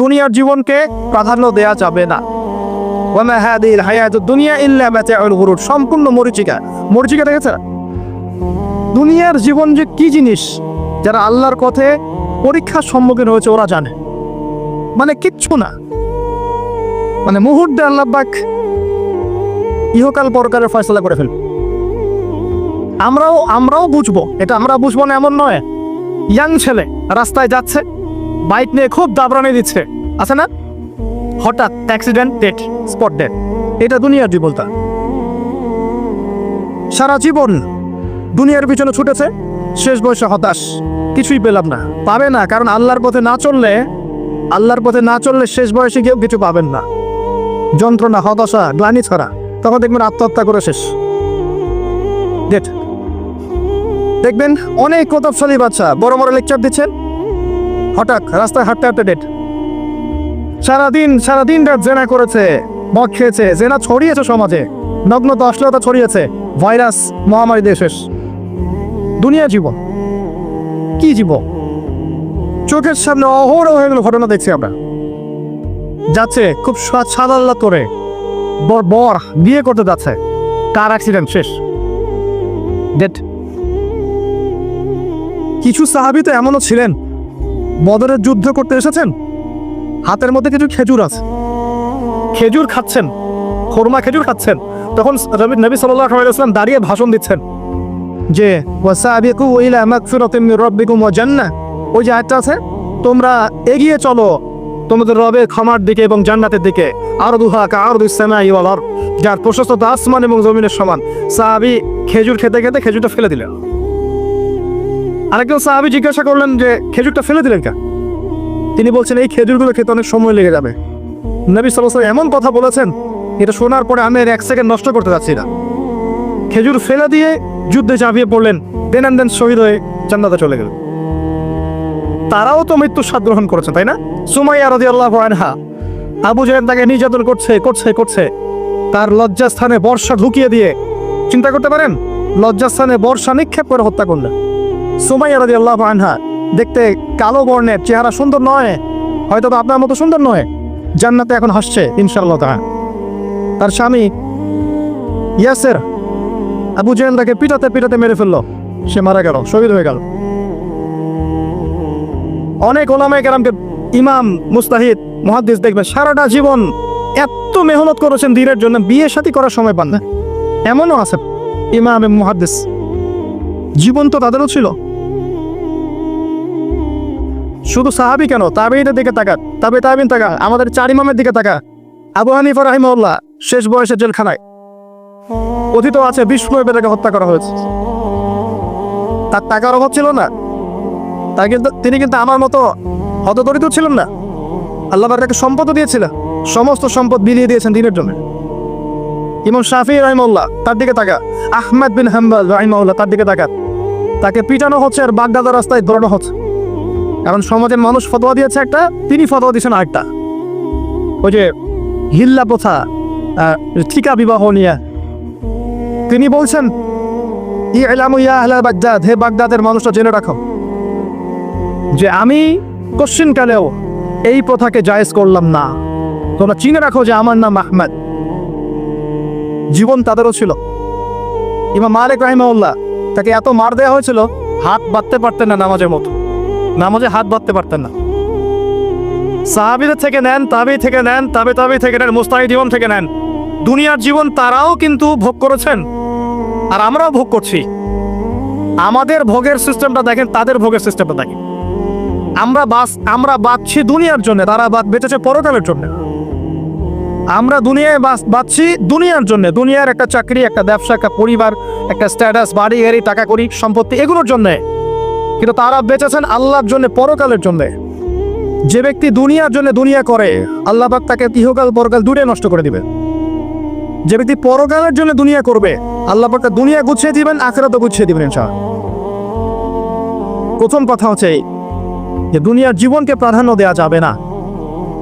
দুনিয়ার জীবনকে প্রাধান্য দেয়া যাবে না। ওয়ামা হাদিল হায়াতুদ দুনিয়া ইল্লা মাতাউল গুরুর সম্পূর্ণ মরিচিকা। মরিচিকা দেখেছে দুনিয়ার জীবন যে কি জিনিস, যারা আল্লাহর পথে পরীক্ষার সম্মুখীন হয়েছে ওরা জানে। মানে কিচ্ছু না। মানে মুহূর্তে আল্লাহ পাক ইহকাল পরকালের ফয়সলা করে ফেলবে। আমরাও আমরাও বুঝব। এটা আমরা বুঝব না এমন নয়। ইয়াং ছেলে রাস্তায় যাচ্ছে। বাইক নিয়ে খুব দাবরানি দিচ্ছে। আছে না? হঠাৎ অ্যাক্সিডেন্ট ডেট স্পট ডেট এটা দুনিয়ার জীবনটা। সারা জীবন দুনিয়ার পিছনে ছুটেছে, শেষ বয়সে হতাশ। কিছুই পেলাম না। পাবে না, কারণ আল্লাহর পথে না চললে, আল্লাহর পথে না চললে শেষ বয়সে কেউ কিছু পাবেন না। যন্ত্রণা, হতাশা, গ্লানি ছড়া, তখন দেখবেন আত্মহত্যা করে শেষ। ডেট দেখবেন অনেক প্রতাপশালী বাচ্চা বড় বড় লেকচার দিচ্ছেন হঠাৎ রাস্তায় হাঁটতে হাঁটতে ডেট সারাদিন সারাদিন রাত জেনা করেছে, মদ খেয়েছে, জেনা ছড়িয়েছে সমাজে। নগ্নতা অশ্লীলতা ছড়িয়েছে, ভাইরাস, মহামারী দিয়ে শেষ। দুনিয়া জীবন, কি জীবন? চোখের সামনে অহরহ হয়ে গেল ঘটনা দেখছি আমরা। যাচ্ছে খুব সাদাল্লা করে। বর বর বিয়ে করতে যাচ্ছে। কার অ্যাক্সিডেন্ট শেষ। ডেট কিছু সাহাবি তো এমনও ছিলেন। বদরের যুদ্ধ করতে এসেছেন? হাতের মধ্যে কিছু খেজুর আছে। খেজুর খাচ্ছেন। খোরমা খেজুর খাচ্ছেন। তখন রবি নবী ওয়াসাল্লাম দাঁড়িয়ে ভাষণ দিচ্ছেন যে ওই যে আছে, তোমরা এগিয়ে চলো তোমাদের রবের ক্ষমার দিকে এবং জান্নাতের দিকে। আর দুহা কা আর ওয়াল আরদ। যার প্রশস্ততা আসমান এবং জমিনের সমান। সাহাবী খেজুর খেতে খেতে খেজুরটা ফেলে দিলেন। আরেকজন সাহাবী জিজ্ঞাসা করলেন যে, খেজুরটা ফেলে দিলেন কেন তিনি বলছেন, এই খেজুরগুলো খেতে অনেক সময় লেগে যাবে। নবী সাল্লাল্লাহু এমন কথা বলেছেন, এটা শোনার পরে আমি এক সেকেন্ড নষ্ট করতে যাচ্ছি না। খেজুর ফেলে দিয়ে যুদ্ধে ঝাঁপিয়ে পড়লেন, দেন অ্যান্ড দেন শহীদ হয়ে জান্নাতে চলে গেলেন। তারাও তো মৃত্যুর স্বাদ গ্রহণ করেছেন, তাই না? সুমাইয়া রাজি আল্লাহ আনহা, আবু জাহেদ তাকে নির্যাতন করছে করছে করছে। তার লজ্জাস্থানে বর্ষা ঢুকিয়ে দিয়ে, চিন্তা করতে পারেন? লজ্জাস্থানে বর্ষা নিক্ষেপ করে হত্যা করলেন। সুমাইয়া রাজি আল্লাহ আনহা দেখতে কালো বর্ণের চেহারা সুন্দর নয়, হয়তো আপনার মতো সুন্দর নয়। জান্নাতে এখন হাসছে, ইনশাআল্লাহ তাআলা। তার স্বামী ইয়াসের আবু জেহেল তাকে পিটাতে পিটাতে মেরে ফেলল। সে মারা গেল, শহীদ হয়ে গেল। অনেক ওলামায় কেরামকে ইমাম, মুস্তাহিদ, মহাদ্দিস দেখবেন সারাটা জীবন এত মেহনত করেছেন দিনের জন্য, বিয়ে সাথী করার সময় পান না। এমনও আছে ইমাম এবং মুহাদ্দিস। জীবন তো তাদেরও ছিল। শুধু সাহাবি কেন? তাবেইনের দিকে তাকাত তবে তাবিন তাকা আমাদের চার ইমামের দিকে তাকা আবু হানিফা রাহিমউল্লাহ শেষ বয়সে জেলখানায় কথিত আছে বিস্ময় তাকে হত্যা করা হয়েছে। তার টাকার অভাব ছিল না। তার কিন্তু, তিনি কিন্তু আমার মতো হতদরিদ্র ছিলেন না। আল্লাহ তাকে সম্পদও দিয়েছিলেন। সমস্ত সম্পদ বিলিয়ে দিয়েছেন দিনের জন্য। ইমাম শাফি রাহিমউল্লাহ তার দিকে তাকা আহমেদ বিন হাম্বাল রাহিমউল্লাহ তার দিকে তাকা তাকে পিটানো হচ্ছে আর বাগদাদার রাস্তায় ধরানো হচ্ছে। কারণ সমাজের মানুষ ফতোয়া দিয়েছে একটা, তিনি ফতোয়া দিয়েছেন আরেকটা। ওই যে হিল্লা প্রথা ঠিকা বিবাহ নিয়ে। তিনি বলছেন ই এলামু ইয়া আহলা বাগদাদ, হে বাগদাদের মানুষটা জেনে রাখো যে আমি কশ্চিনকালেও এই প্রথাকে জায়েজ করলাম না। তোমরা চিনে রাখো যে আমার নাম আহমেদ। জীবন তাদেরও ছিল। ইমাম মালিক রাহিমাউল্লাহ তাকে এত মার দেওয়া হয়েছিল, হাত বাঁধতে পারতেন না নামাজের মতো। নামাজে হাত বাঁধতে পারতেন না। সাহাবিদের থেকে নেন তাবি থেকে নেন, তাবে তাবি থেকে নেন, মুস্তাহি জীবন থেকে নেন। দুনিয়ার জীবন তারাও কিন্তু ভোগ করেছেন। আর আমরাও ভোগ করছি। আমাদের ভোগের সিস্টেমটা দেখেন, তাদের ভোগের সিস্টেমটা দেখেন। আমরা বাস আমরা বাঁচছি দুনিয়ার জন্য, তারা বাদ বেঁচেছে পরকালের জন্য। আমরা দুনিয়ায় বাস বাঁচছি দুনিয়ার জন্য। দুনিয়ার একটা চাকরি, একটা ব্যবসা, একটা পরিবার, একটা স্ট্যাটাস বাড়ি, গাড়ি, টাকা করি, সম্পত্তি, এগুলোর জন্যে। কিন্তু তারা বেঁচেছেন আল্লাহর জন্য, পরকালের জন্য। যে ব্যক্তি দুনিয়ার জন্য দুনিয়া করে, আল্লাহ পাক তাকে ইহকাল পরকাল দূরে নষ্ট করে দিবে। যে ব্যক্তি পরকালের জন্য দুনিয়া করবে, আল্লাহ পাক দুনিয়া গুছিয়ে দিবেন, আখেরাতও গুছিয়ে দিবেন ইনশাআল্লাহ। প্রথম কথা হচ্ছে এই, যে দুনিয়ার জীবনকে প্রাধান্য দেওয়া যাবে না।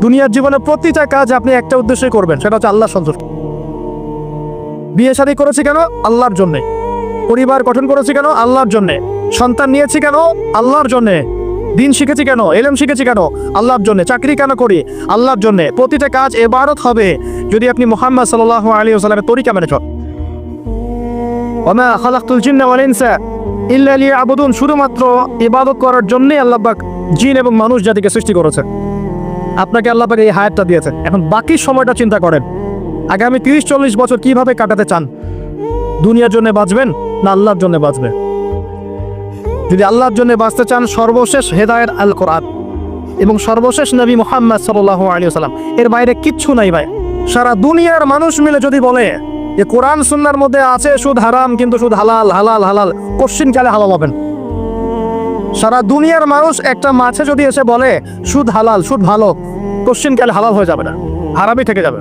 দুনিয়ার জীবনে প্রতিটা কাজ আপনি একটা উদ্দেশ্যে করবেন, সেটা হচ্ছে আল্লাহ সন্তুষ্ট। বিয়ে শাদী করেছি কেন? আল্লাহর জন্যে। পরিবার গঠন করেছি কেন? আল্লাহর জন্যে। সন্তান নিয়েছি কেন? আল্লাহর জন্যে। দিন শিখেছি কেন? এলম শিখেছি কেন? আল্লাহর জন্য। চাকরি কেন করি? আল্লাহর জন্য। প্রতিটা কাজ এবারত হবে যদি আপনি মোহাম্মদ সাল্লাহ আলী সাল্লামের তরিকা মেনে চল ওমা খালাকুল জিন্না ওয়াল ইনসা শুধুমাত্র ইবাদত করার জন্যই আল্লাহ পাক জিন এবং মানুষ জাতিকে সৃষ্টি করেছে আপনাকে আল্লাহ পাক এই হায়াতটা দিয়েছেন। এখন বাকি সময়টা চিন্তা করেন। আগামী তিরিশ চল্লিশ বছর কীভাবে কাটাতে চান? দুনিয়ার জন্য বাঁচবেন না আল্লাহর জন্য বাঁচবেন? যদি আল্লাহর জন্য বাঁচতে চান, সর্বশেষ হেদায়ের আল কোরআন এবং সর্বশেষ নবী মোহাম্মদ সাল্লাহ আলী সাল্লাম এর বাইরে কিচ্ছু নাই ভাই। সারা দুনিয়ার মানুষ মিলে যদি বলে যে কোরআন সুন্নার মধ্যে আছে সুদ হারাম, কিন্তু সুদ হালাল হালাল হালাল কোশ্চিন কালে হালাল হবেন। সারা দুনিয়ার মানুষ একটা মাছে যদি এসে বলে, সুদ হালাল, সুদ ভালো কোশ্চিন কালে হালাল হয়ে যাবে না, হারামই থেকে যাবে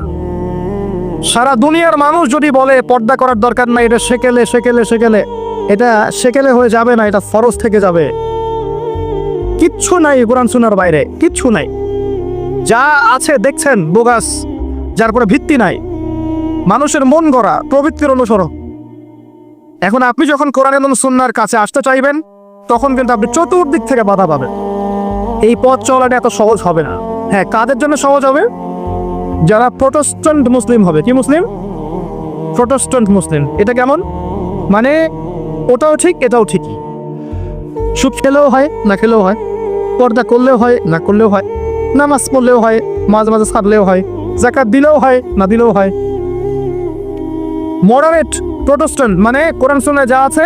সারা দুনিয়ার মানুষ যদি বলে, পর্দা করার দরকার নাই, এটা সেকেলে সেকেলে সেকেলে এটা সেকেলে হয়ে যাবে না, এটা ফরজ থেকে যাবে। কিচ্ছু নাই কোরআন সুনার বাইরে, কিচ্ছু নাই। যা আছে দেখছেন, বোগাস, যার কোনো ভিত্তি নাই। মানুষের মন গড়া, প্রবৃত্তির অনুসরণ। এখন আপনি যখন কোরআন এবং সুন্নার কাছে আসতে চাইবেন, তখন কিন্তু আপনি চতুর্দিক থেকে বাধা পাবেন। এই পথ চলাটা এত সহজ হবে না। হ্যাঁ কাদের জন্য সহজ হবে? যারা প্রোটেস্ট্যান্ট মুসলিম হবে। কি মুসলিম প্রোটেস্ট্যান্ট মুসলিম এটা কেমন? মানে ওটাও ঠিক, এটাও ঠিক সুদ খেলেও হয়, না খেলেও হয়। পর্দা করলেও হয়, না করলেও হয়। নামাজ পড়লেও হয়, মাঝে মাঝে ছাড়লেও হয়। জাকাত দিলেও হয়, না দিলেও হয়। মডারেট প্রোটেস্ট্যান্ট মানে কোরআন শুনে যা আছে,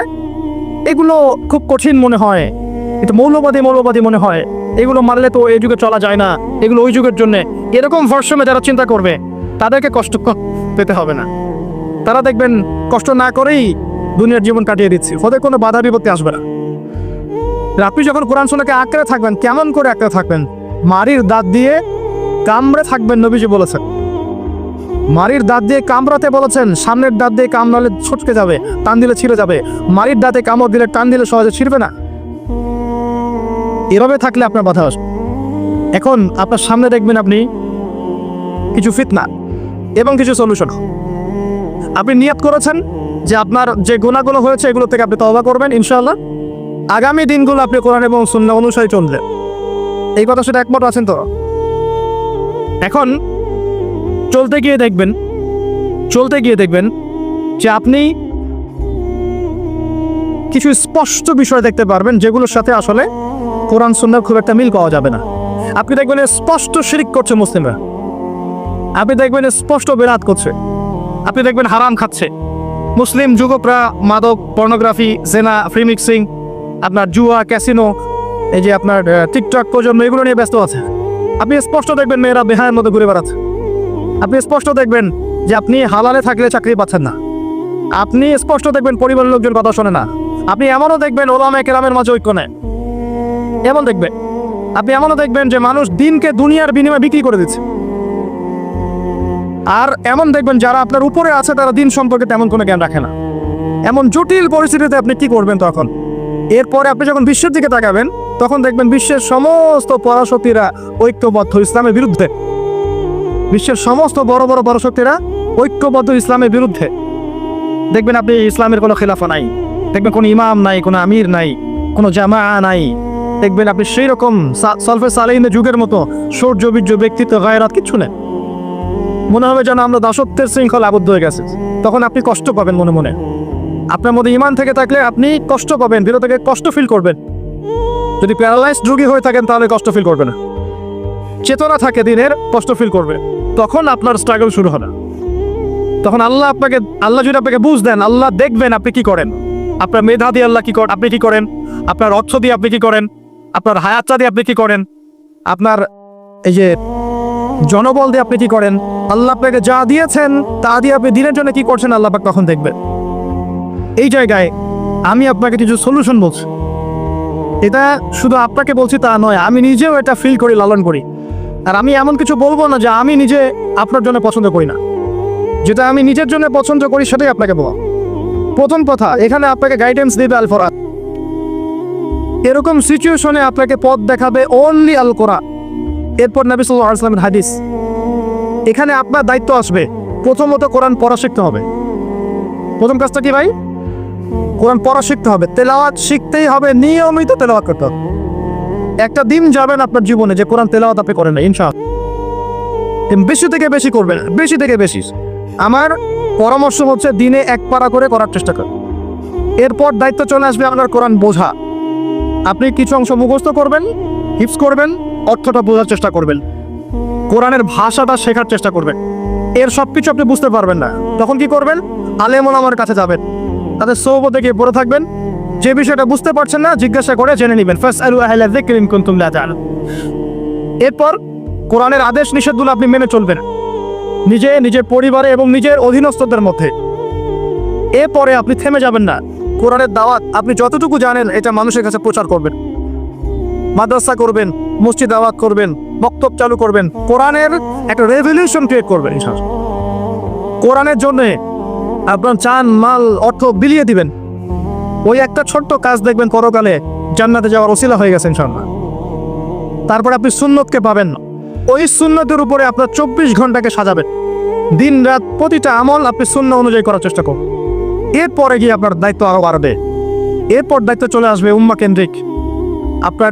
এগুলো খুব কঠিন মনে হয়। এটা মৌলবাদী মৌলবাদী মনে হয়। এগুলো মানলে তো এই যুগে চলা যায় না। এগুলো ওই যুগের জন্য। এরকম ভার্সমে যারা চিন্তা করবে, তাদেরকে কষ্ট পেতে হবে না। তারা দেখবেন কষ্ট না করেই দুনিয়ার জীবন কাটিয়ে দিচ্ছি। ওদের কোনো বাধা বিপত্তি আসবে না। আপনি যখন কোরআন শোনাকে আঁকড়ে থাকবেন, কেমন করে আঁকড়ে থাকবেন? মারির দাঁত দিয়ে কামড়ে থাকবেন নবীজি বলেছেন। মারির দাঁত দিয়ে কামড়াতে বলেছেন, সামনের দাঁত দিয়ে কামড়ালে ছটকে যাবে, টান দিলে ছিঁড়ে যাবে। মারির দাঁতে কামড় দিলে, টান দিলে সহজে ছিঁড়বে না। এভাবে থাকলে আপনার বাধা আসবে। এখন আপনার সামনে দেখবেন আপনি কিছু ফিতনা এবং কিছু সলিউশন আপনি নিয়াত করেছেন যে আপনার যে গুণাগুলো হয়েছে, এগুলো থেকে আপনি তবা করবেন ইনশাল্লাহ আগামী দিনগুলো আপনি কোরআন এবং শূন্য অনুসারে চলবেন এই কথা সেটা একমত আছেন তো? এখন চলতে গিয়ে দেখবেন, চলতে গিয়ে দেখবেন যে আপনি কিছু স্পষ্ট বিষয় দেখতে পারবেন, যেগুলোর সাথে আসলে কোরআন সুন্নার খুব একটা মিল পাওয়া যাবে না। আপনি দেখবেন স্পষ্ট শিরিক করছে মুসলিমরা। আপনি দেখবেন স্পষ্ট বেরাত করছে। আপনি দেখবেন হারাম খাচ্ছে। মুসলিম যুবকরা মাদক পর্নোগ্রাফি জেনা ফ্রি মিক্সিং আপনার জুয়া ক্যাসিনো এই যে আপনার টিকটক প্রজন্ম, এগুলো নিয়ে ব্যস্ত আছে। আপনি স্পষ্ট দেখবেন মেয়েরা বেহায়ের মধ্যে ঘুরে বেড়াচ্ছে। আপনি স্পষ্ট দেখবেন যে আপনি হালালে থাকলে চাকরি পাচ্ছেন না। আপনি স্পষ্ট দেখবেন পরিবারের লোকজন কথা শোনে না। আপনি এমনও দেখবেন ওলামে কেরামের মাঝে ঐক্য নেয়। এমন দেখবেন। আপনি এমনও দেখবেন যে মানুষ দিনকে দুনিয়ার বিনিময়ে বিক্রি করে দিচ্ছে। আর এমন দেখবেন যারা আপনার উপরে আছে, তারা দিন সম্পর্কে তেমন কোনো জ্ঞান রাখে না। এমন জটিল পরিস্থিতিতে আপনি কি করবেন তখন? এরপরে আপনি যখন বিশ্বের দিকে তাকাবেন, তখন দেখবেন বিশ্বের সমস্ত পরাশক্তিরা ঐক্যবদ্ধ ইসলামের বিরুদ্ধে। বিশ্বের সমস্ত বড় বড় পরাশক্তিরা ঐক্যবদ্ধ ইসলামের বিরুদ্ধে। দেখবেন আপনি ইসলামের কোনো খেলাফা নাই। দেখবেন কোনো ইমাম নাই, কোনো আমির নাই, কোনো জামা নাই। দেখবেন আপনি সেই রকম সলফে সালেহিনের যুগের মতো সৌর্য, বীর্য, ব্যক্তিত্ব, গায়রাত কিচ্ছু নেই। মনে হবে যেন আমরা দাসত্বের শৃঙ্খলা আবদ্ধ হয়ে গেছে। তখন আপনি কষ্ট পাবেন মনে মনে। আপনার মধ্যে ইমান থেকে থাকলে আপনি কষ্ট পাবেন, ভিতর থেকে কষ্ট ফিল করবেন। যদি প্যারালাইজড রোগী হয়ে থাকেন, তাহলে কষ্ট ফিল করবে না। চেতনা থাকে দিনের, কষ্ট ফিল করবে। তখন আপনার স্ট্রাগল শুরু হবে। তখন আল্লাহ আপনাকে, আল্লাহ যদি আপনাকে বুঝ দেন, আল্লাহ দেখবেন আপনি কি করেন। আপনার মেধা দিয়ে আল্লাহ কি করেন আপনি কি করেন? আপনার অর্থ দিয়ে আপনি কি করেন? আপনার হায়াতটা দিয়ে আপনি কি করেন? আপনার এই যে জনবল দিয়ে আপনি কি করেন? আল্লাহ আপনাকে যা দিয়েছেন, তা দিয়ে আপনি দিনের জন্য কি করছেন, আল্লাহ পাক তখন দেখবেন। এই জায়গায় আমি আপনাকে কিছু সলিউশন বলছি। এটা শুধু আপনাকে বলছি তা নয়, আমি নিজেও এটা ফিল করি, লালন করি। আর আমি এমন কিছু বলব না যে আমি নিজে আপনার জন্য পছন্দ করি না। যেটা আমি নিজের জন্য পছন্দ করি, সেটাই আপনাকে বলা প্রথম কথা, এখানে আপনাকে গাইডেন্স দিবে আল ফরাত এরকম সিচুয়েশনে আপনাকে পথ দেখাবে অনলি আল কোরআন এরপর নবী সাল্লাল্লাহু আলাইহি ওয়াসাল্লামের হাদিস। এখানে আপনার দায়িত্ব আসবে। প্রথমত কোরআন পড়া শিখতে হবে। প্রথম কাজটা কি ভাই? কোরআন পড়া শিখতে হবে। তেলাওয়াত শিখতেই হবে, নিয়মিত তেলাওয়াত করতে হবে। একটা দিন যাবেন আপনার জীবনে যে কোরআন তেলাওয়াত আপনি করেন না ইনশাআল্লাহ। বেশি থেকে বেশি করবেন বেশি থেকে বেশি। আমার পরামর্শ হচ্ছে দিনে এক পারা করে করার চেষ্টা করেন। এরপর দায়িত্ব চলে আসবে আপনার কোরআন বোঝা। আপনি কিছু অংশ মুখস্থ করবেন হিপস করবেন অর্থটা বোঝার চেষ্টা করবেন। কোরআনের ভাষাটা শেখার চেষ্টা করবেন। এর সব কিছু আপনি বুঝতে পারবেন না। তখন কি করবেন? আলেমন আমার কাছে যাবেন। তাদের সৌবতে গিয়ে পড়ে থাকবেন। যে বিষয়টা বুঝতে পারছেন না, জিজ্ঞাসা করে জেনে নেবেন। এরপর কোরআনের আদেশ নিষেধগুলো আপনি মেনে চলবেন। নিজে, নিজের পরিবারে এবং নিজের অধীনস্থদের মধ্যে। এরপরে আপনি থেমে যাবেন না। কোরআনের দাওয়াত আপনি যতটুকু জানেন, এটা মানুষের কাছে প্রচার করবেন। মাদ্রাসা করবেন। মসজিদ দাওয়াত করবেন, বক্তব্য চালু করবেন, কোরআনের একটা রেভলিউশন ক্রিয়েট করবেন। কোরআনের জন্য আপনার চান, মাল, অর্থ বিলিয়ে দিবেন। ওই একটা ছোট্ট কাজ দেখবেন পরকালে জান্নাতে যাওয়ার ওসিলা হয়ে গেছেন ইনশাআল্লাহ। তারপর আপনি সুন্নতকে পাবেন। না ওই সুন্নতের উপরে আপনার চব্বিশ ঘন্টাকে সাজাবেন। দিন রাত প্রতিটা আমল আপনি শূন্য অনুযায়ী করার চেষ্টা করুন। এরপরে গিয়ে আপনার দায়িত্ব আরও বাড়বে। এরপর দায়িত্ব চলে আসবে উম্মা কেন্দ্রিক আপনার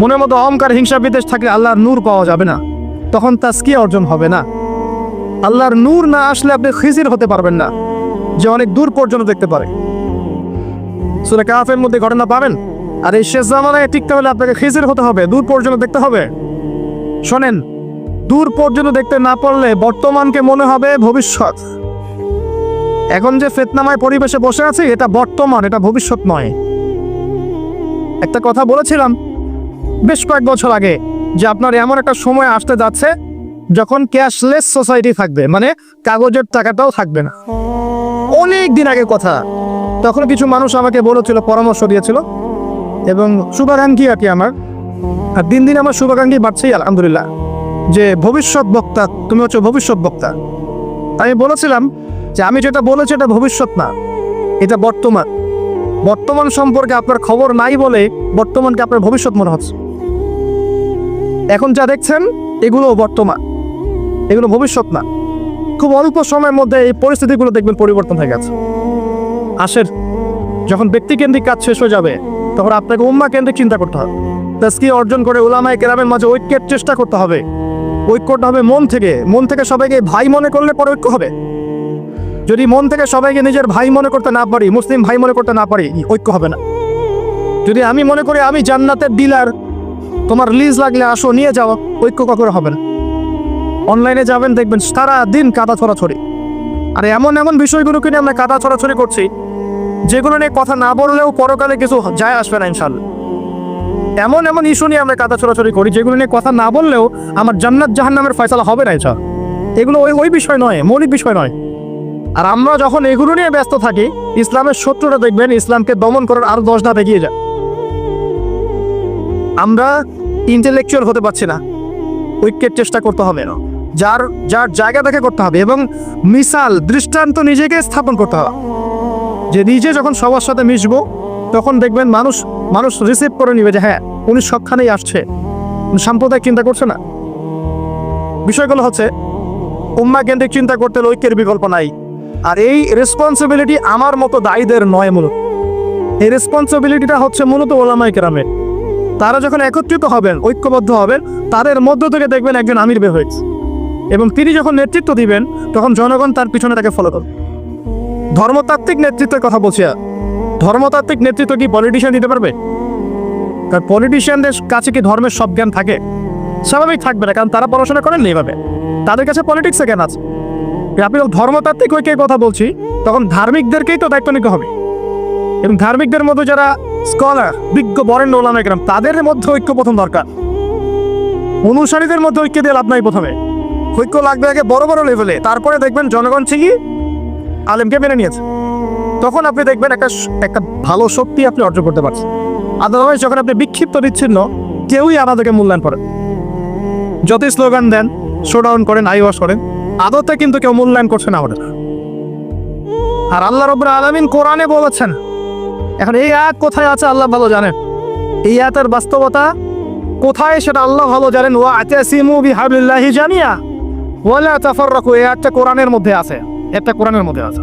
মনের মতো অহংকার, হিংসা, বিদ্বেষ থাকলে আল্লাহর নূর পাওয়া যাবে না। তখন তাস্কি অর্জন হবে না। আল্লাহর নূর না আসলে আপনি খিজির হতে পারবেন না, যে অনেক দূর পর্যন্ত দেখতে পারে। সুরে কাফের মধ্যে ঘটনা পাবেন? আর এই শেষ জামানায় টিকতে হলে আপনাকে খিজির হতে হবে, দূর পর্যন্ত দেখতে হবে। শোনেন, দূর পর্যন্ত দেখতে না পারলে বর্তমানকে মনে হবে ভবিষ্যৎ। এখন যে ফেতনামায় পরিবেশে বসে আছে, এটা বর্তমান, এটা ভবিষ্যৎ নয়। একটা কথা বলেছিলাম বেশ কয়েক বছর আগে যে আপনার এমন একটা সময় আসতে যাচ্ছে যখন ক্যাশলেস সোসাইটি থাকবে মানে কাগজের টাকাটাও থাকবে না। অনেক দিন আগে কথা। তখন কিছু মানুষ আমাকে বলেছিল, পরামর্শ দিয়েছিল, এবং শুভাকাঙ্ক্ষী আর কি আমার। আর দিন দিন আমার শুভাকাঙ্ক্ষী বাড়ছেই, আলহামদুলিল্লাহ। যে ভবিষ্যৎ বক্তা, তুমি হচ্ছে ভবিষ্যৎ বক্তা। আমি বলেছিলাম যে আমি যেটা বলেছি এটা ভবিষ্যৎ না, এটা বর্তমান। বর্তমান সম্পর্কে আপনার খবর নাই বলে বর্তমানকে আপনার ভবিষ্যৎ মনে হচ্ছে। এখন যা দেখছেন এগুলো বর্তমান। এগুলো ভবিষ্যৎ না। খুব অল্প সময়ের মধ্যে এই পরিস্থিতিগুলো দেখবেন পরিবর্তন হয়ে গেছে। আসের যখন ব্যক্তিকেন্দ্রিক কাজ শেষ হয়ে যাবে, তখন আপনাকে উম্মা কেন্দ্রিক চিন্তা করতে হবে। তাস্কি অর্জন করে ওলামায় কেরামের মাঝে ঐক্যের চেষ্টা করতে হবে। ঐক্যটা হবে মন থেকে। মন থেকে সবাইকে ভাই মনে করলে পরে ঐক্য হবে। যদি মন থেকে সবাইকে নিজের ভাই মনে করতে না পারি, মুসলিম ভাই মনে করতে না পারি, ঐক্য হবে না। যদি আমি মনে করি আমি জান্নাতের ডিলার তোমার লিজ লাগলে আসো, নিয়ে যাও, ঐক্য কখনো হবে না। অনলাইনে যাবেন, দেখবেন সারা দিন কাদা ছড়াছড়ি। আর এমন এমন বিষয়গুলোকে নিয়ে আমরা কাদা ছড়াছড়ি করছি, যেগুলো নিয়ে কথা না বললেও পরকালে কিছু যায় আসবে না ইনশাল্লাহ এমন এমন ইস্যু নিয়ে আমরা কাদা ছড়াছড়ি করি, যেগুলো নিয়ে কথা না বললেও আমার জান্নাত জাহান্নামের ফয়সালা হবে না ইনশাল এগুলো ওই ওই বিষয় নয়, মৌলিক বিষয় নয়। আর আমরা যখন এগুলো নিয়ে ব্যস্ত থাকি, ইসলামের শত্রুরা দেখবেন ইসলামকে দমন করার আরও দশ ধাপ এগিয়ে যায়। আমরা ইন্টেলেকচুয়াল হতে পারছি না। ঐক্যের চেষ্টা করতে হবে। না যার যার জায়গা দেখে করতে হবে এবং মিসাল, দৃষ্টান্ত নিজেকে স্থাপন করতে হবে। যে নিজে যখন সবার সাথে মিশবো, তখন দেখবেন মানুষ মানুষ রিসিভ করে নিবে যে হ্যাঁ উনি সবখানেই আসছে। সাম্প্রদায়িক চিন্তা করছে না? বিষয়গুলো হচ্ছে, উম্মা কেন্দ্রিক চিন্তা করতে ঐক্যের বিকল্প নাই। আর এই রেসপন্সিবিলিটি আমার মতো দায়ীদের নয় মূলত। এই রেসপন্সিবিলিটিটা হচ্ছে মূলত ওলামাই কেরামের। তারা যখন একত্রিত হবেন, ঐক্যবদ্ধ হবেন, তাদের মধ্য থেকে দেখবেন একজন আমির বের হয়েছে। এবং তিনি যখন নেতৃত্ব দিবেন, তখন জনগণ তার পিছনে তাকে ফলো করবে। ধর্মতাত্ত্বিক নেতৃত্বের কথা বলছি আর। ধর্মতাত্ত্বিক নেতৃত্ব কি পলিটিশিয়ান দিতে পারবে? কারণ পলিটিশিয়ানদের কাছে কি ধর্মের সব জ্ঞান থাকে? স্বাভাবিক থাকবে না, কারণ তারা পড়াশোনা করেন এইভাবে তাদের কাছে পলিটিক্সে জ্ঞান আছে। আপনি ধর্মতাত্ত্বিক ঐক্যের কথা বলছি, তখন ধার্মিকদেরকেই তো দায়িত্ব নিতে হবে। এবং ধার্মিকদের মধ্যে যারা স্কলার, বিজ্ঞ বরেণ্য ওলামা একরাম তাদের মধ্যে ঐক্য প্রথম দরকার। অনুসারীদের মধ্যে ঐক্য দিয়ে লাভ নাই প্রথমে। ঐক্য লাগবে আগে বড় বড় লেভেলে তারপরে দেখবেন জনগণ ঠিকই আলেমকে মেনে নিয়েছে। তখন আপনি দেখবেন একটা একটা ভালো শক্তি আপনি অর্জন করতে পারছেন। আদারওয়াইজ যখন আপনি বিক্ষিপ্ত বিচ্ছিন্ন, কেউই আমাদেরকে মূল্যায়ন করেন যতই স্লোগান দেন শোডাউন করেন, আই ওয়াশ করেন, আদতে কিন্তু কেউ মূল্যায়ন করছে না আমাদের। আর আল্লাহ রব্বুল আলমিন কোরআনে বলেছেন এখন এই আয়াত কোথায় আছে আল্লাহ ভালো জানেন। এই আয়াতের বাস্তবতা কোথায় সেটা আল্লাহ ভালো জানেন। ওয়া আতাসিমু বিহাবলিল্লাহি জামিয়া। ওয়ালা তাফাররাকু, এই আয়াতটা কোরআনের মধ্যে আছে। একটা কোরআনের মধ্যে আছে।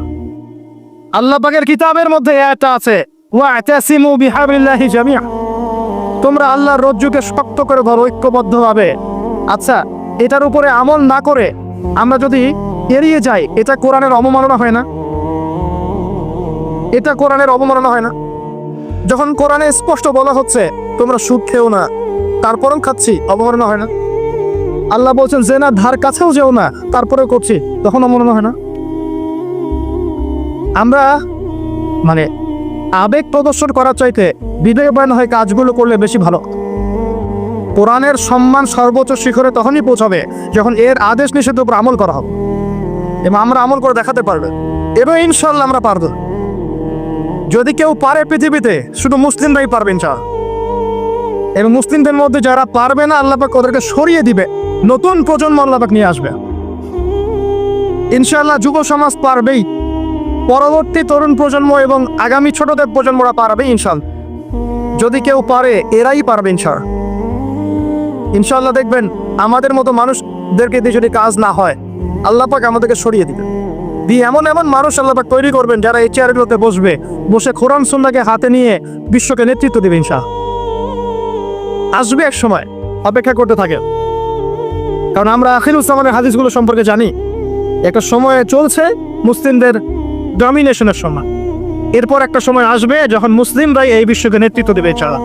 আল্লাহ পাকের কিতাবের মধ্যে আয়াতটা আছে। ওয়া আতাসিমু বিহাবলিল্লাহি জামিয়া। তোমরা আল্লাহর রজ্জুকে শক্ত করে ধরো ঐক্যবদ্ধভাবে। আচ্ছা এটার উপরে আমল না করে আমরা যদি এড়িয়ে যাই, এটা কোরআনের অবমাননা হয় না? এটা কোরআনের অবমাননা হয় না? যখন কোরআনে স্পষ্ট বলা হচ্ছে, তোমরা সুদ খেও না তারপরেও খাচ্ছি, অবমাননা হয় না। আল্লাহ বলছেন, যে না, ধার কাছেও যেও না, তারপরেও করছি। তখন অবমাননা হয় না। আমরা মানে আবেগ প্রদর্শন করার চাইতে বিবেকবান হয়ে কাজগুলো করলে বেশি ভালো। কোরআনের সম্মান সর্বোচ্চ শিখরে তখনই পৌঁছাবে যখন এর আদেশ নিষেধের উপর আমল করা হবে। এবং আমরা আমল করে দেখাতে পারবে। এবং ইনশাল্লাহ আমরা পারব। যদি কেউ পারে পৃথিবীতে, শুধু মুসলিমরাই পারবে ইনশাল্লাহ এবং মুসলিমদের মধ্যে যারা পারবে না আল্লাপাক ওদেরকে সরিয়ে দিবে। নতুন প্রজন্ম আল্লাপাক নিয়ে আসবে। ইনশাল্লাহ যুব সমাজ পারবেই। পরবর্তী তরুণ প্রজন্ম এবং আগামী ছোটদের প্রজন্মরা পারবে ইনশাল্লাহ যদি কেউ পারে, এরাই পারবে ইনশাল্লাহ ইনশাল্লাহ দেখবেন, আমাদের মতো মানুষদেরকে দিয়ে যদি কাজ না হয়, আল্লাহ পাক আমাদেরকে সরিয়ে দিবে। দিয়ে এমন এমন মানুষ আল্লাহ তৈরি করবেন যারা এই চেয়ারগুলোতে বসবে। বসে কোরআন সুন্নাকে হাতে নিয়ে বিশ্বকে নেতৃত্ব দেবে ইনশা। আসবে এক সময়, অপেক্ষা করতে থাকে কারণ আমরা আখিরুজ্জামানের হাদিসগুলো সম্পর্কে জানি, একটা সময় চলছে মুসলিমদের ডমিনেশনের সময়। এরপর একটা সময় আসবে যখন মুসলিমরাই এই বিশ্বকে নেতৃত্ব দেবে ছাড়া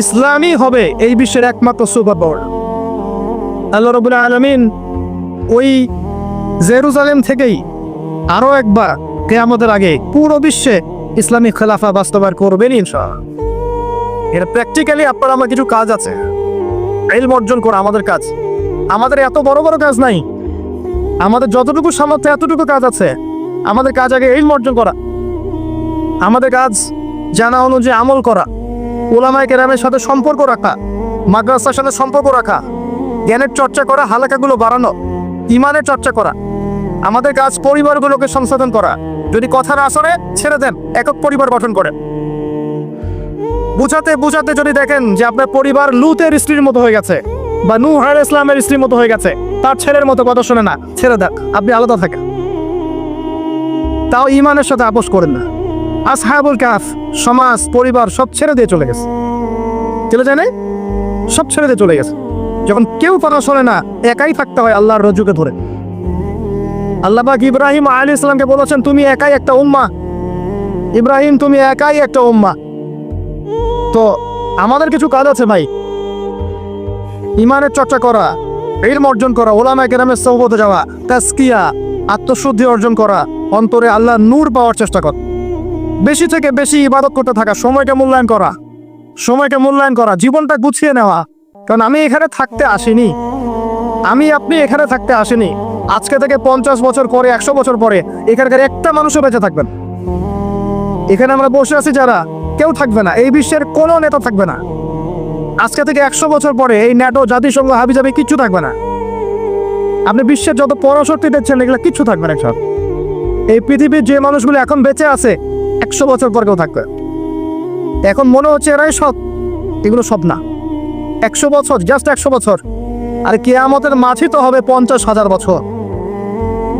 ইসলামই হবে এই বিশ্বের একমাত্র সুপার পাওয়ার। আল্লাহ রবুল্লা আলমিন ওই জেরুজালেম থেকেই আরও একবার কেয়ামতের আগে পুরো বিশ্বে ইসলামী খেলাফা বাস্তবায়ন করবেন ইনশাআল্লাহ। এটা প্র্যাকটিক্যালি আপনার আমার কিছু কাজ আছে। এলম অর্জন করা আমাদের কাজ। আমাদের এত বড় বড় কাজ নাই। আমাদের যতটুকু সামর্থ্য, এতটুকু কাজ আছে। আমাদের কাজ আগে এলম অর্জন করা। আমাদের কাজ জানা অনুযায়ী আমল করা। ওলামায় কেরামের সাথে সম্পর্ক রাখা। মাদ্রাসার সাথে সম্পর্ক রাখা। জ্ঞানের চর্চা করা, হালাকাগুলো বাড়ানো। ইমানের চর্চা করা। আমাদের কাজ পরিবারগুলোকে সংশোধন করা। যদি কথার আসরে ছেড়ে দেন, একক পরিবার গঠন করে। বুঝাতে বুঝাতে যদি দেখেন যে আপনার পরিবার লুতের স্ত্রীর মতো হয়ে গেছে বা নূহ আল ইসলামের স্ত্রীর মতো হয়ে গেছে, তার ছেলের মতো কথা শোনে না, ছেড়ে দেন, আপনি আলাদা থাকেন। তাও ইমানের সাথে আপোষ করেন না। আসহাবুল কাফ সমাজ, পরিবার সব ছেড়ে দিয়ে চলে গেছে। চলে যায় না? সব ছেড়ে দিয়ে চলে গেছে। যখন কেউ কথা শোনে না, একাই থাকতে হয় আল্লাহর রজ্জুকে ধরে। আল্লাহ পাক ইব্রাহিম আলী ইসলামকে বলেছেন, তুমি একাই একটা উম্মা ইব্রাহিম, তুমি একাই একটা উম্মা তো আমাদের কিছু কাজ আছে ভাই। ইমানের চর্চা করা, ইলম অর্জন করা ওলামা কেরামের সৌবতে যাওয়া তাস্কিয়া আত্মশুদ্ধি অর্জন করা, অন্তরে আল্লাহ নূর পাওয়ার চেষ্টা কর। বেশি থেকে বেশি ইবাদত করতে থাকা, সময়কে মূল্যায়ন করা, সময়কে মূল্যায়ন করা, জীবনটা গুছিয়ে নেওয়া। কারণ আমি এখানে থাকতে আসিনি। আমি আপনি এখানে থাকতে আসিনি। আজকে থেকে পঞ্চাশ বছর পরে, একশো বছর পরে, এখানকার একটা মানুষও বেঁচে থাকবেন এখানে আমরা বসে আছি যারা, কেউ থাকবে না। এই বিশ্বের কোনো নেতা থাকবে না। আজকে থেকে একশো বছর পরে, এই ন্যাটো জাতিসংঘ হাবিজাবি কিচ্ছু থাকবে না। আপনি বিশ্বের যত পরাশক্তি দেখছেন, এগুলো কিচ্ছু থাকবে না সব। এই পৃথিবীর যে মানুষগুলো এখন বেঁচে আছে, একশো বছর পর কেউ থাকবে। এখন মনে হচ্ছে এরাই সব এগুলো সব না। একশো বছর জাস্ট একশো বছর। আর কেয়ামতের মাঝই তো হবে পঞ্চাশ হাজার বছর।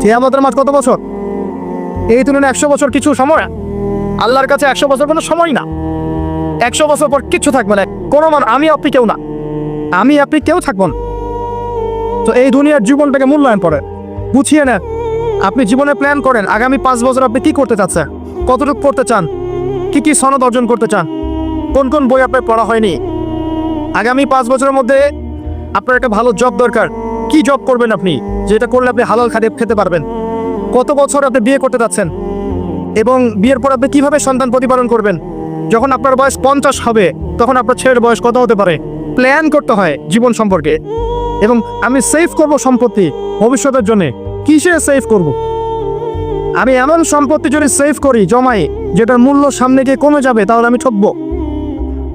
কেয়ামতের মাঝ কত বছর? এই তুলনায় একশো বছর কিছু সময়? আল্লাহর কাছে একশো বছর কোনো সময় না। একশো বছর পর কিচ্ছু থাকবে না। কোনো মান আমি আপনি কেউ না। আমি আপনি কেউ থাকব না। তো এই দুনিয়ার জীবনটাকে মূল্যায়ন করেন বুঝিয়ে নেন। আপনি জীবনে প্ল্যান করেন, আগামী পাঁচ বছর আপনি কি করতে চাচ্ছেন? কতটুকু পড়তে চান? কি কি সনদ অর্জন করতে চান? কোন কোন বই আপনার পড়া হয়নি? আগামী পাঁচ বছরের মধ্যে আপনার একটা ভালো জব দরকার। কি জব করবেন আপনি? যেটা করলে আপনি হালাল খাদ্য খেতে পারবেন। কত বছর আপনি বিয়ে করতে যাচ্ছেন? এবং বিয়ের পর আপনি কীভাবে সন্তান প্রতিপালন করবেন? যখন আপনার বয়স পঞ্চাশ হবে, তখন আপনার ছেলের বয়স কত হতে পারে? প্ল্যান করতে হয় জীবন সম্পর্কে। এবং আমি সেভ করব সম্পত্তি ভবিষ্যতের জন্য। কিসে সেভ করব। আমি এমন সম্পত্তি যদি সেভ করি, জমাই, যেটার মূল্য সামনে গিয়ে কমে যাবে, তাহলে আমি ঠকবো।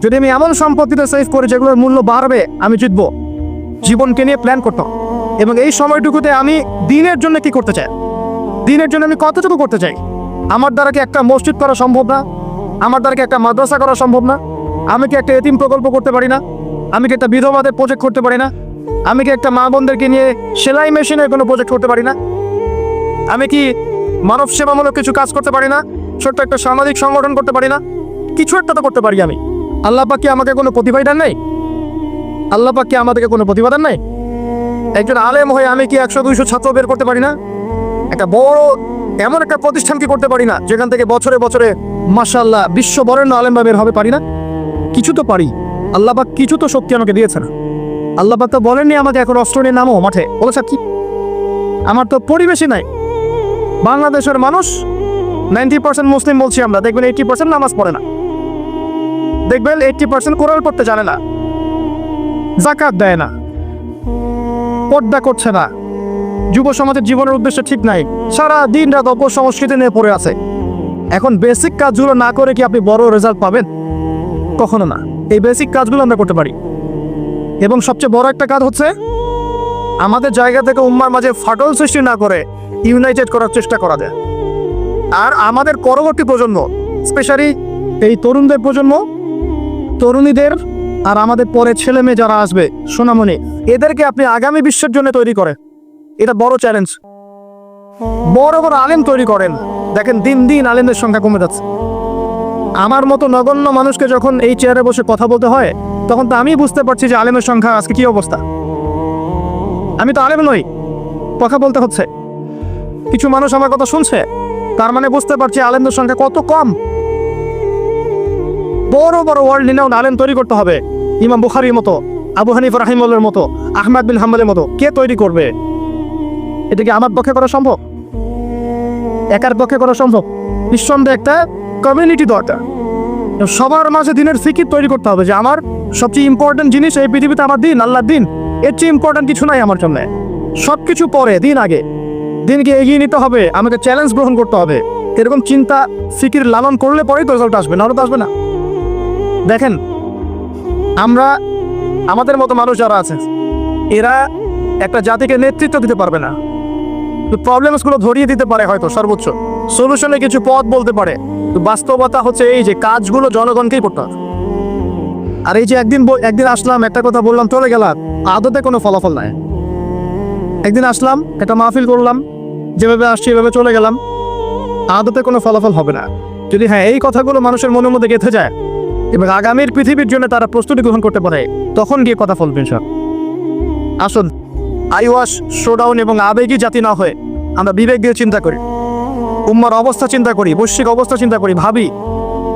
যদি আমি এমন সম্পত্তিতে সেভ করি, যেগুলোর মূল্য বাড়বে, আমি জিতবো। জীবনকে নিয়ে প্ল্যান করতাম। এবং এই সময়টুকুতে আমি দিনের জন্য কি করতে চাই? দিনের জন্য আমি কতটুকু করতে চাই? আমার দ্বারা কি একটা মসজিদ করা সম্ভব না? আমার দ্বারা কি একটা মাদ্রাসা করা সম্ভব না? আমি কি একটা এতিম প্রকল্প করতে পারি না? আমি কি একটা বিধবাদের প্রজেক্ট করতে পারি না? আমি কি একটা মা বোনদেরকে নিয়ে সেলাই মেশিনের কোনো প্রজেক্ট করতে পারি না? আমি কি মানব সেবামূলক কিছু কাজ করতে পারি না? ছোট্ট একটা সামাজিক সংগঠন করতে পারি না? কিছু একটা তো করতে পারি আমি। আল্লাহ পাক আমাকে কোনো প্রতিভা দেন নাই? আল্লাহ পাক কি আমাদেরকে কোনো প্রতিভা দেন নাই? একজন আলেম হয়ে আমি কি একশো, দুইশো ছাত্র বের করতে পারি না? একটা বড়, এমন একটা প্রতিষ্ঠান কি করতে পারি না, যেখান থেকে বছরে বছরে মাসাল্লাহ বিশ্ব বরেণ্য আলেম বা বের হবে পারি না? কিছু তো পারি। আল্লাহ পাক কিছু তো শক্তি আমাকে দিয়েছে না। আল্লাহ পাক তো বলেননি আমাকে এখন অস্ত্র নিয়ে নামো মাঠে। বলেছে কি? আমার তো পরিবেশই নাই। বাংলাদেশের মানুষ নাইনটি পার্সেন্ট মুসলিম বলছি আমরা। দেখবেন এইটি পার্সেন্ট নামাজ পড়ে না। দেখবেন এইটি পার্সেন্ট কোরআন পড়তে জানে না। জাকাত দেয় না। পর্দা করছে না। যুব সমাজের জীবনের উদ্দেশ্য ঠিক নাই। সারা দিন রাত অপসংস্কৃতি নিয়ে পড়ে আছে। এখন বেসিক কাজগুলো না করে কি আপনি বড় রেজাল্ট পাবেন? কখনো না। এই বেসিক কাজগুলো আমরা করতে পারি। এবং সবচেয়ে বড় একটা কাজ হচ্ছে, আমাদের জায়গা থেকে উম্মার মাঝে ফাটল সৃষ্টি না করে ইউনাইটেড করার চেষ্টা করা যায়। আর আমাদের পরবর্তী প্রজন্ম স্পেশালি এই তরুণদের প্রজন্ম, তরুণীদের আর আমাদের পরে ছেলে মেয়ে যারা আসবে, সোনামণি, এদেরকে আপনি আগামী বিশ্বের জন্য তৈরি করে এটা বড় চ্যালেঞ্জ বড় বড় আলেম তৈরি করেন। দেখেন, দিন দিন আলেমদের সংখ্যা কমে যাচ্ছে। আমার মতো নগণ্য মানুষকে যখন এই চেয়ারে বসে কথা বলতে হয়, তখন তো আমি বুঝতে পারছি যে আলেমের সংখ্যা আজকে কি অবস্থা। আমি তো আলেম নই, কথা বলতে হচ্ছে। কিছু মানুষ আমার কথা শুনছে, তার মানে বুঝতে পারছি আলেমদের সংখ্যা কত কম। বড় বড় ওয়ার্ল্ড নিনেও আলেম তৈরি করতে হবে। ইমাম বুখারির মতো, আবু হানিফ রাহিমুল্লার মতো, আহমদ বিন হাম্বলের মতো, কে তৈরি করবে? এটা কি আমার পক্ষে করা সম্ভব? একার পক্ষে করা সম্ভব? নিঃসন্দেহে একটা কমিউনিটি দরকার। সবার মাঝে দিনের ফিকির তৈরি করতে হবে যে আমার সবচেয়ে ইম্পর্টেন্ট জিনিস এই পৃথিবীতে আমার দিন, আল্লাহর দিন। এর চেয়ে ইম্পর্টেন্ট কিছু নাই আমার জন্য। সব কিছু পরে, দিন আগে। দিনকে এগিয়ে নিতে হবে, আমাকে চ্যালেঞ্জ গ্রহণ করতে হবে। এরকম চিন্তা, ফিকির লালন করলে পরেই তো রেজাল্ট আসবে, নাহলে তো আসবে না। দেখেন আমরা, আমাদের মতো মানুষ যারা আছে, এরা একটা জাতিকে নেতৃত্ব দিতে পারবে না। প্রবলেমসগুলো ধরিয়ে দিতে পারে হয়তো সর্বোচ্চ। সলিউশনে কিছু পথ বলতে পারে। বাস্তবতা হচ্ছে এই যে কাজগুলো জনগণকেই করতে হবে। আর এই যে একদিন একদিন আসলাম, একটা কথা বললাম, চলে গেলাম। আদতে কোনো ফলাফল নাই। একদিন আসলাম, একটা মাহফিল করলাম, যেভাবে আসছি এভাবে চলে গেলাম। আদতে কোনো ফলাফল হবে না। যদি হ্যাঁ এই কথাগুলো মানুষের মনের মধ্যে গেঁথে যায় এবং আগামীর পৃথিবীর জন্য তারা প্রস্তুতি গ্রহণ করতে পারে। তখন গিয়ে কথা বলবেন সব আসুন। আইওয়াস, শোডাউন এবং আবেগী জাতি না হয়ে আমরা বিবেক দিয়ে চিন্তা করি। উম্মার অবস্থা চিন্তা করি, বৈশ্বিক অবস্থা চিন্তা করি, ভাবি।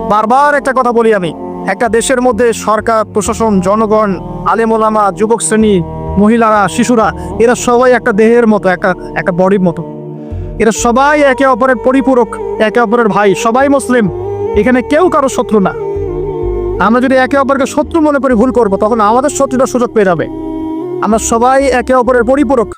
বারবার একটা কথা বলি আমি, একটা দেশের মধ্যে সরকার, প্রশাসন, জনগণ, আলেমোলামা যুবক শ্রেণি মহিলারা, শিশুরা, এরা সবাই একটা দেহের মতো, একটা একটা বডির মতো। এরা সবাই একে অপরের পরিপূরক, একে অপরের ভাই, সবাই মুসলিম। এখানে কেউ কারও শত্রু না। আমরা যদি একে অপরকে শত্রু মনে করি, ভুল করব, তখন আমাদের শত্রুটা সুযোগ পেয়ে যাবে। আমরা সবাই একে অপরের পরিপূরক।